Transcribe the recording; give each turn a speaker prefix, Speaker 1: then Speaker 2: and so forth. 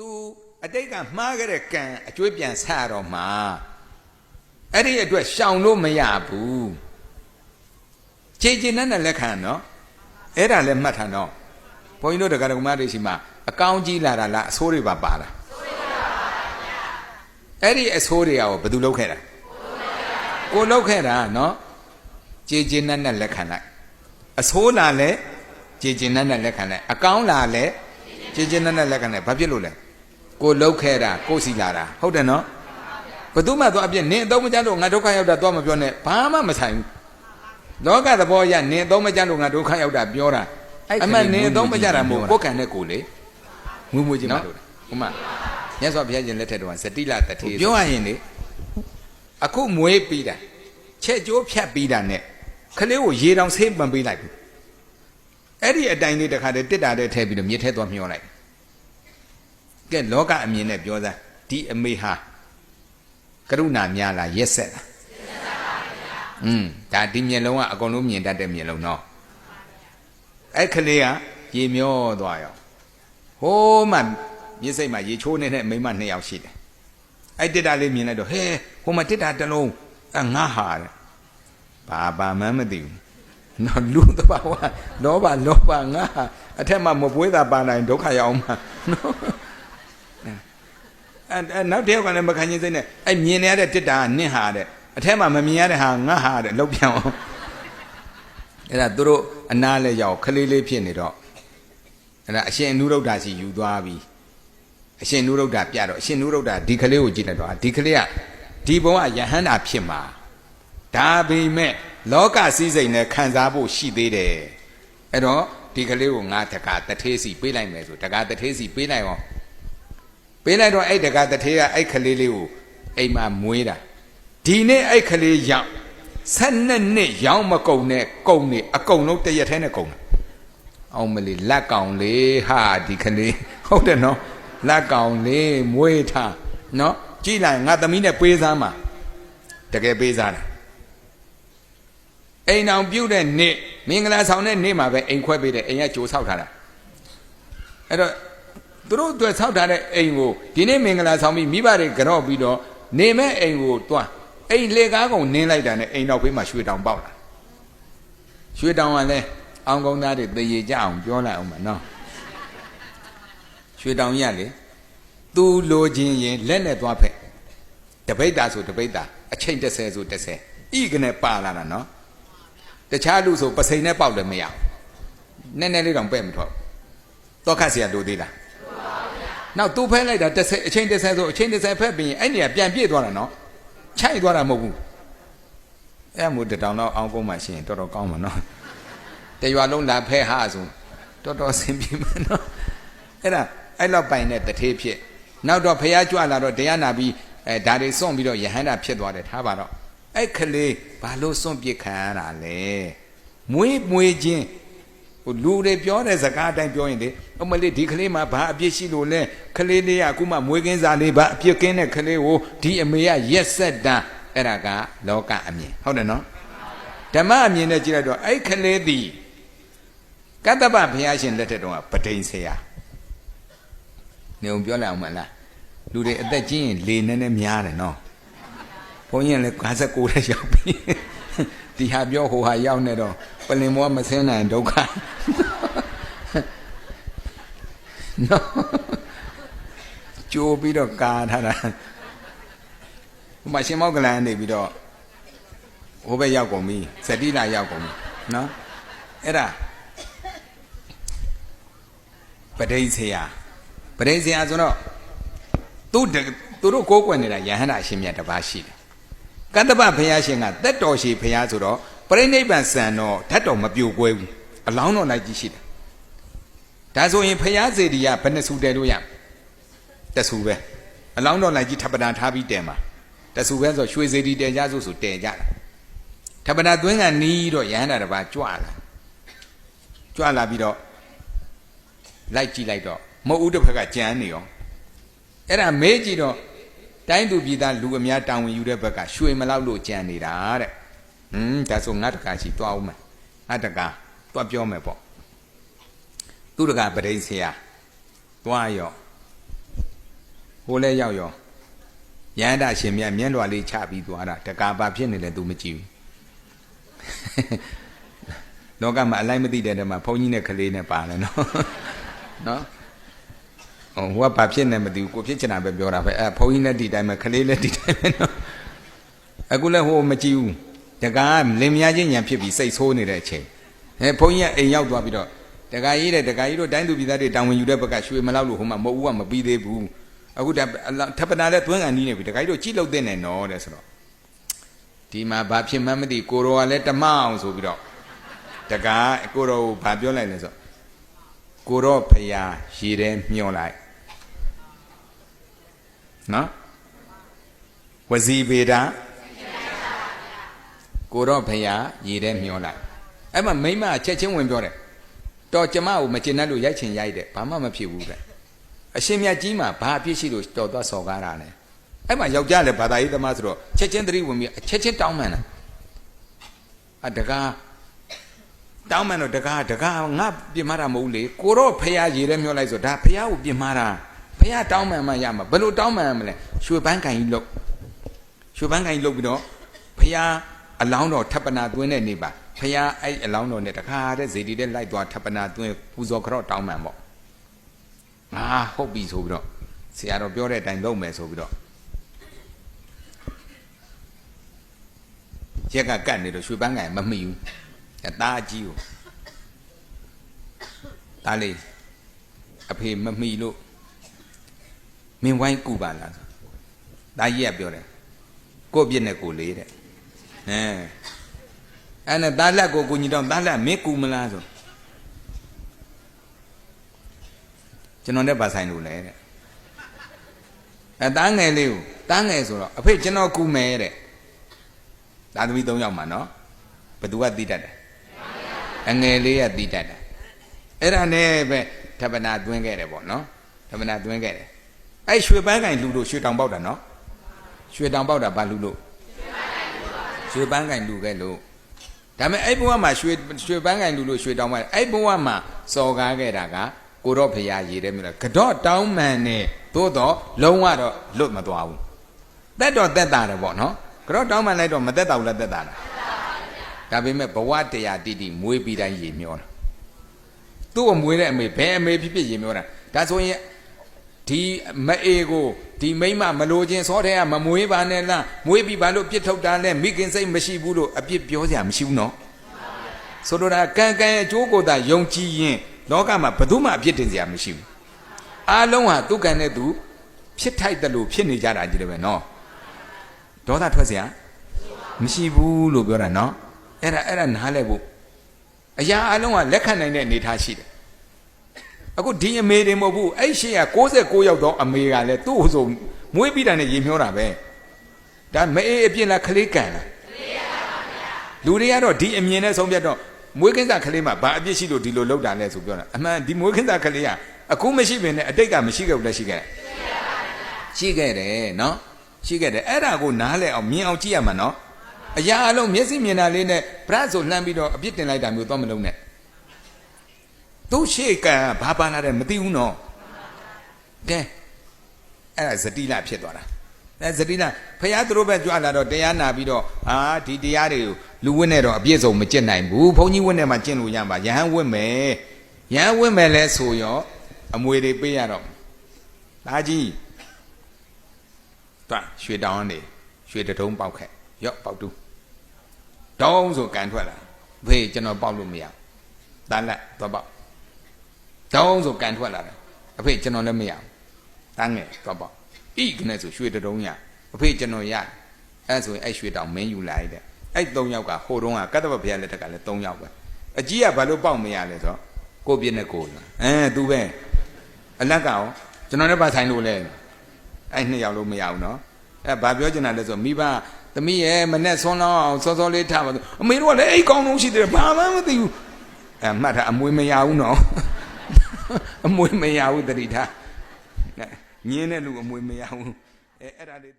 Speaker 1: သူအတိတ်ကမှားခဲ့တဲ့ကံအကျွေးပြန်ဆရတော့မှာအဲ့ဒီအတွက်ရှောင်လို့မရဘူးခြေခြေနဲ့နဲ့လက်ခံနော်အဲ့ဒါလည်းမှတ်ထားနော်ဘုန်းကြီးတို့တရားတော်မတွေရှိမှာအကောင်းကြီးလာတာလားအဆိုးတွေပါပါလားအဲ့ဒီအဆိုးတွေရောဘယ်သူလုပ်ခဲ့တာကိုလုပ်ခဲ့တာနော်ခြေခြေနဲ့နဲ့လက်ခံလိုက်အဆိုးလာလဲခြေခြေနဲ့နဲ့လက်ခံလိုက်အကောင်းလာလဲခြေခြေနဲ့နဲ့လက်ခံလိုက်ဘာဖြစ်လို့လဲ ကိုလှုပ်ခဲ့တာကိုစီလာတာဟုတ်တယ်နော်ဘယ်သူမှတော့အပြည့်နင်းအသုံးမကျလို့ငါဒုက္ခရောက်တာတော့မပြောနဲ့ဘာမှမဆိုင်ဘူးလောကသဘောအရနင်းအသုံးမကျလို့ငါဒုက္ခရောက်တာပြောတာအမှန်နင်းအသုံးမကျတာမဟုတ်ကိုယ်ခံတဲ့ကိုလေ
Speaker 2: ငွေမွေးခြင်းမ
Speaker 1: နော်
Speaker 2: လို့
Speaker 1: ဟိုမှာမြတ်စွာဘုရားရှင်လက်ထက်တော့ဇတိလတထေပြောရရင်လေအခုမွေးပြီးတာချက်ကျိုးဖြတ်ပြီးတာနဲ့ခလေးကိုရေတောင်ဆေးပန်ပေးလိုက်ဘူးအဲ့ဒီအတိုင်းလေးတခါတည်းတစ်တာတဲ့ထဲပြီးတော့မြစ်ထဲသွားမျောလိုက် ကဲလောကအမြင်နဲ့ပြောသားဒီအမေဟာကရုဏာများလားရက်ဆက်လားอืมဒါဒီမျက်လုံးကအကုန်လုံးမြင်တတ်တဲ့မျက်လုံးနော်အဲ့ခလေးကရေမျောသွားရောဟိုးမှမြစ်စိတ်မှာရေချိုးနေတဲ့မိန်းမနှစ်ယောက်ရှိတယ်အဲ့တစ်တာလေးမြင်လိုက်တော့ဟဲဟိုမှာတစ်တာတစ်လုံးအငါဟာတဲ့ဘာဘာမှမသိဘူးနော်လူတဘာဝလောဘလောဘငါဟာအထက်မှာမပွေးတာပါနိုင်ဒုက္ခရောက်မှာနော် အဲ့အဲ့နောက်တစ်ယောက်ကလည်းမခံချင်းစိတ်နဲ့အဲ့မြင်နေရတဲ့တစ်တာကနင့်ဟာတဲ့အထက်မှာမမြင်ရတဲ့ဟာငါဟာတဲ့လောက်ပြောင်းအောင်အဲ့ဒါသူတို့အနားလဲရောက်ခလေးလေးဖြစ်နေတော့အဲ့ဒါအရှင်နုရုဒ္ဓစီယူသွားပြီအရှင်နုရုဒ္ဓပြတော့အရှင်နုရုဒ္ဓဒီကလေးကိုကြည့်လိုက်တော့ဒီကလေးကဒီဘုံကယဟန္တာဖြစ်မှာဒါပေမဲ့လောကစည်းစိမ်နဲ့ခံစားဖို့ရှိသေးတယ်အဲ့တော့ဒီကလေးကိုငါတကာတထေးစီပေးလိုက်မယ်ဆိုတကာတထေးစီပေးလိုက်အောင် ပေးလိုက်တော့အဲ့တကာတထေးကအဲ့ကလေးလေးကိုအိမ်မှာမွေးတာဒီနေ့အဲ့ကလေးရောက်ဆက်နှစ်နှစ်ရောင်းမကုန်နဲ့ကုန်နေအကုန်လုံးတရက်ထဲနဲ့ကုန်တယ်အောင်မလေးလက်ကောင်လေးဟာဒီကလေးဟုတ်တယ်နော်လက်ကောင်လေးမွေးထားနော်ကြည်လိုက်ငါသမီးနဲ့ပေးစားမှာတကယ်ပေးစားတယ်အိမ်အောင်ပြုတ်တဲ့နေ့မင်္ဂလာဆောင်တဲ့နေ့မှာပဲအိမ်ခွဲပေးတယ်အိမ်ကကြိုဆောက်ထားတာအဲ့တော့ သူတို့အတွက်ဆောက်ထားတဲ့အိမ်ကိုဒီနေ့မင်္ဂလာဆောင်ပြီးမိဘတွေကြော့ပြီးတော့နေမဲ့အိမ်ကိုတွန်းအိမ်လေကားကုန်နင်းလိုက်တာနဲ့အိမ်နောက်ဘေးမှာရွှေတောင်ပေါက်လာ ရွှေတောင်ကလည်းအောင်ကောင်းသားတွေတရေကြအောင်ပြောလိုက်အောင်မနော်ရွှေတောင်ရလေသူလိုခြင်းရင်လက်နဲ့သွားဖက်တပိတ်တာဆိုတပိတ်တာအချိန်30ဆို30ဤကနေပါလာတာနော်တခြားလူဆိုပစိန်နဲ့ပေါက်လည်းမရဘူးနည်းနည်းလေးတောင်ပဲ့မထွက်တော့ခတ်เสียလိုသေးလား နောက်သူဖဲလိုက်တာ30အချိန်30ဆိုအချိန်30ဖက်ပြီးရင်အဲ့နေရာပြန်ပြည့်သွားတာနော်ခြိုက်သွားတာမဟုတ်ဘူးအဲ့မို့တတောင်တော့အောင်ကုန်မှရှိရင်တော်တော်ကောင်းမှာနော်တရွာလုံးလာဖဲဟာဆိုတော်တော်အဆင်ပြေမှာနော်အဲ့ဒါအဲ့လောက်ပိုင်တဲ့တထေးဖြစ်နောက်တော့ဖះကြွလာတော့တရားနာပြီးအဲဒါတွေစွန့်ပြီးတော့ယဟန္တာဖြစ်သွားတယ်ထားပါတော့အဲ့ခလေးဘာလို့စွန့်ပစ်ခံရတာလဲမွေးမွေးချင်း ဟိုလူတွေပြောတဲ့စကားအတိုင်းပြောရင်လေအမလေးဒီကလေးမှာဘာအပြစ်ရှိလို့လဲကလေးလေးကအခုမှမွေးကင်းစားလေးဘာအပြစ်ကင်းတဲ့ကလေးကိုဒီအမေကရက်ဆက်တာအဲ့ဒါကလောကအမြင်ဟုတ်တယ်နော်ဓမ္မအမြင်နဲ့ကြည့်လိုက်တော့အဲ့ခလေးသည်ကတ္တပဘုရားရှင်လက်ထက်တုန်းကပဒိန်ဆရာနေအောင်ပြောလိုက်အောင်မလားလူတွေအသက်ကြီးရင်လေနည်းနည်းများတယ်နော်ဘုန်းကြီးကလည်း59တဲ့ရောက်ပြီ ဒီဟာပြောဟိုဟာရောက်နေတော့ပလင်မောမဆင်းနိုင်ဒုက္ခနော်ကြိုးပြီးတော့ကာထားတာဟိုမှာရှင်မောက်ကလန်နေပြီးတော့ဟိုဘက်ရောက်ကုန်ပြီဇတိလာရောက်ကုန်ပြီနော်အဲ့ဒါပဋိဆရာပဋိဆရာဆိုတော့သူတသူတို့ကိုးကွယ်နေတာယဟန္တာရှင်မြတ်တစ်ပါးရှိတယ် ကတ္တပဘုရားရှင်ကတက်တော်ရှိဘုရားဆိုတော့ပရိနိဗ္ဗာန်စံတော့ဓာတ်တော်မပြိုကွဲဘူးအလောင်းတော်လိုက်ကြီးရှိတယ်ဒါဆိုရင်ဘုရားစေတီကဘယ်နှဆူတဲလို့ရတဆူပဲအလောင်းတော်လိုက်ကြီးထပ်ပဒံထားပြီးတဲမှာတဆူပဲဆိုရွှေစေတီတဲကြဆိုဆိုတဲကြတာထပ်ပဒံသွင်းကနီးတော့ယဟန္တာတစ်ပါးကြွလာကြွလာပြီးတော့လိုက်ကြည့်လိုက်တော့မဟုတ်ဦးတစ်ဖက်ကကြမ်းနေရောအဲ့ဒါမေးကြည့်တော့ တိုင်းသူပြည်သားလူအများတာဝန်ယူတဲ့ဘက်ကရွှေမလောက်လို့ကြံနေတာတဲ့ဟွန်းဒါဆိုငါတကာရှိသွားအောင်မယ်ငါတကာသွားပြောမယ်ပေါ့သူတကာပရိဆရာသွားရောဟိုလဲရောက်ရောရဟန္တာရှင်မြတ်မျက်လွှာလေးချပြီးသွားတာတကာဘာဖြစ်နေလဲ तू မကြည့်ဘူးလောကမှာအလိုက်မသိတဲ့တည်းမှာဘုန်းကြီးနဲ့ကလေးနဲ့ပါလဲနော်နော် ဟိုဟိုကဘာဖြစ်နေမသိဘူးကိုဖြစ်ချင်တာပဲပြောတာပဲအဲဘုန်းကြီးလည်းဒီတိုင်းပဲကလေးလည်းဒီတိုင်းပဲနော်အခုလည်းဟိုမကြည့်ဘူးတကာလင်မယားချင်းညံဖြစ်ပြီးစိတ်ဆိုးနေတဲ့အချိန်အဲဘုန်းကြီးကအိမ်ရောက်သွားပြီးတော့တကာကြီးတဲ့တကာကြီးတို့တိုင်းသူပြည်သားတွေတာဝန်ယူတဲ့ဘက်ကရွှေမလောက်လို့ဟိုမှာမဟုတ်ဘူးကမပြီးသေးဘူးအခုတထပ်ပနာလည်းသွင်းကန်နီးနေပြီတကာကြီးတို့ကြည့်လို့တဲ့နဲ့နော်တဲ့ဆိုတော့ဒီမှာဘာဖြစ်မှန်းမသိကိုရောကလည်းတမအောင်ဆိုပြီးတော့တကာကိုရောကိုဘာပြောလိုက်လဲဆိုတော့ကိုရောဖရာရေထဲမျောလိုက် နော်ဝစီပေတာကိုရောဖရာရေထဲမျောလိုက်အဲ့မှာမိမချက်ချင်းဝင်ပြောတယ်တော်ကျမကိုမကျင်တတ်လို့ရိုက်ချင်ရိုက်တယ်ဘာမှမဖြစ်ဘူးတဲ့အရှင်မြတ်ကြီးမှာဘာအပြစ်ရှိလို့တော်သွားစော်ကားတာလဲအဲ့မှာယောက်ျားလည်းဘာသာရေးသမားဆိုတော့ချက်ချင်းသတိဝင်ပြီးအချက်ချင်းတောင်းမှန်တာအတကားတောင်းမှန်တော့တကားတကားငါပြင်မာတာမဟုတ်လေကိုတော့ဖះရေထဲမျောလိုက်ဆိုဒါဖះကိုပြင်မာတာ ဖះတောင်းမှန်မှရမှာဘယ်လိုတောင်းမှန်မလဲရွှေပန်းကင်ကြီးလုတ်ရွှေပန်းကင်ကြီးလုတ်ပြီးတော့ဖះအလောင်းတော်ထပ်ပနာသွင်းတဲ့နေပါဖះအဲ့အလောင်းတော်နဲ့တခါတဲ့ဇေတီတဲ့လိုက်သွားထပ်ပနာသွင်းပူဇော်ကြော့တောင်းမှန်ပေါ့ငါဟုတ်ပြီဆိုပြီးတော့ဆရာတော်ပြောတဲ့အတိုင်းလုပ်မယ်ဆိုပြီးတော့ရက်ကကတ်နေတော့ရွှေပန်းကင်မမိဘူးအသားအကြီးကိုဒါလေးအဖေမမိလို့ မင်းဝိုင်းကူပါလားဆိုဒါကြီးကပြောတယ်ကို့ပြစ်နဲ့ကိုလေးတဲ့အဲအဲ့နဲ့သားလက်ကိုကိုညီတော့သားလက်မင်းကူမလားဆိုကျွန်တော်နဲ့ပါဆိုင်လို့လဲတဲ့အဲသားငယ်လေးကိုသားငယ်ဆိုတော့အဖေကျွန်တော်ကူမယ်တဲ့သာသမီ၃ယောက်မှာနော်ဘယ်သူကသိတတ်တယ်အငယ်လေးကသိတတ်တယ်အဲ့ဒါနဲ့ပဲထပ်ပနာသွင်းခဲ့တယ်ပေါ့နော်ထပ်ပနာသွင်းခဲ့တယ် အဲ့ရွှေပန်းကင်လူလို့ရွှေတောင်ပေါက်တာနော်ရွှေတောင်ပေါက်တာဘာလူလို့ရွှေပန်းကင်လူခဲ့လို့ဒါပေမဲ့အဲ့ဘဝမှာရွှေရွှေပန်းကင်လူလို့ရွှေတောင်ပေါက်အဲ့ဘဝမှာစော်ကားခဲ့တာကကိုတော့ဖရာရေးတယ်မြို့လားကတော့တောင်းမှန်နဲ့သို့တော့လုံးဝတော့လွတ်မသွားဘူးတက်တော့တက်တာတယ်ပေါ့နော်ကတော့တောင်းမှန်လိုက်တော့မတက်တာဘူးလားတက်တာလားဒါပေမဲ့ဘဝတရားတိတိမွေးပြီးတိုင်းရေမျောတာသူ့ကိုမွေးတဲ့အမေဘယ်အမေဖြစ်ဖြစ်ရေမျောတာဒါဆိုရင် ဒီမအေကိုဒီမိမမလိုခြင်းစောတဲ့ကမမွေးပါနဲ့လားမွေးပြီးဘာလို့ပြစ်ထုတ်တာလဲမိခင်စိတ်မရှိဘူးလို့အပြစ်ပြောစရာမရှိဘူးနော်ဆိုတော့ဒါကံကံရဲ့အကျိုးကိုသာယုံကြည်ရင်လောကမှာဘယ်သူမှအပြစ်တင်စရာမရှိဘူးအားလုံးဟာသူကံနဲ့သူဖြစ်ထိုက်တယ်လို့ဖြစ်နေကြတာကြီးတယ်ပဲနော်ဒေါသထွက်စရာမရှိဘူးလို့ပြောတာနော်အဲ့ဒါအဲ့ဒါနားလဲဖို့အရာအလုံးကလက်ခံနိုင်တဲ့အနေထားရှိတယ် အခုဒီအမေတွေမဟုတ်ဘူးအဲ့ရှေ့က69ရောက်တော့အမေကလည်းသူ့ဟိုဆိုမွေးပြီးတာနဲ့ရေမျောတာပဲဒါမအေးအပြစ်လားခလေးကန်လားလူတွေကတော့ဒီအမြင်နဲ့ဆုံးဖြတ်တော့မွေးကင်းစားခလေးမှာဘာအပြစ်ရှိလို့ဒီလိုလောက်တာလဲဆိုပြောတာအမှန်ဒီမွေးကင်းစားခလေးကအခုမရှိပင်နဲ့အတိတ်ကမရှိခဲ့ဘူးလားရှိခဲ့တယ်ရှိခဲ့တယ်နော်ရှိခဲ့တယ်အဲ့ဒါကိုနားလဲအောင်မြင်အောင်ကြည့်ရမှာနော်အရာအလုံးမျက်စိမြင်တာလေးနဲ့ဗရတ်ဆိုလှမ်းပြီးတော့အပြစ်တင်လိုက်တာမျိုးတော့မလုံးနဲ့ သူ့ရှေ့ကဘာပါလာတယ်မသိဘူးနော်ကဲအဲ့ဒါဇတိလဖြစ်သွားတာအဲဇတိလဖះသူတို့ပဲကြွလာတော့တရားနာပြီးတော့ဟာဒီတရားတွေကိုလူဝင်းနဲ့တော့အပြည့်စုံမကျင့်နိုင်ဘူးဘုန်းကြီးဝင်းနဲ့မှကျင့်လို့ရမှာယဟန်ဝင်းမယ်ယဟန်ဝင်းမယ်လဲဆိုရောအမွေတွေပေးရတော့ဒါကြီးတွားရွှေတောင်းနေရွှေတတုံးပေါက်ခဲ့ရော့ပေါက်တူးတောင်းဆိုကန်ထွက်လာဖေးကျွန်တော်ပေါက်လို့မရတန်းလက်သွားပေါက် တောင်းဆိုကန်ထွက်လာတယ်အဖေကျွန်တော်လည်းမရတန်းငယ်သွားပေါက်ဣကနေဆိုရွှေတတုံးရအဖေကျွန်တော်ရအဲ့ဆိုရင်အဲ့ရွှေတောင်မင်းယူလိုက်တဲ့အဲ့၃ယောက်ကဟိုတုန်းကကတ္တဗဘုရားလက်ထက်ကလည်း၃ယောက်ပဲအကြီးကဘာလို့ပေါက်မရလဲဆိုတော့ကိုပြည့်နဲ့ကိုလားအဲသူပဲအလက်ကရောကျွန်တော်လည်းပါဆိုင်လို့လဲအဲ့နှစ်ယောက်လို့မရဘူးနော်အဲဘာပြောချင်တာလဲဆိုမိဘသမီးရဲ့မနဲ့ဆွန်းလောင်းအောင်စောစောလေးထားပါဆိုအမေတို့ကလည်းအိတ်ကောင်းလုံးရှိတယ်ဘာမှမသိဘူးအဲမှတ်တာအမွေမရဘူးနော် အမွေမရဘူးတတိထားညင်းတဲ့လူအမွေမရဘူးအဲအဲ့ဒါလေး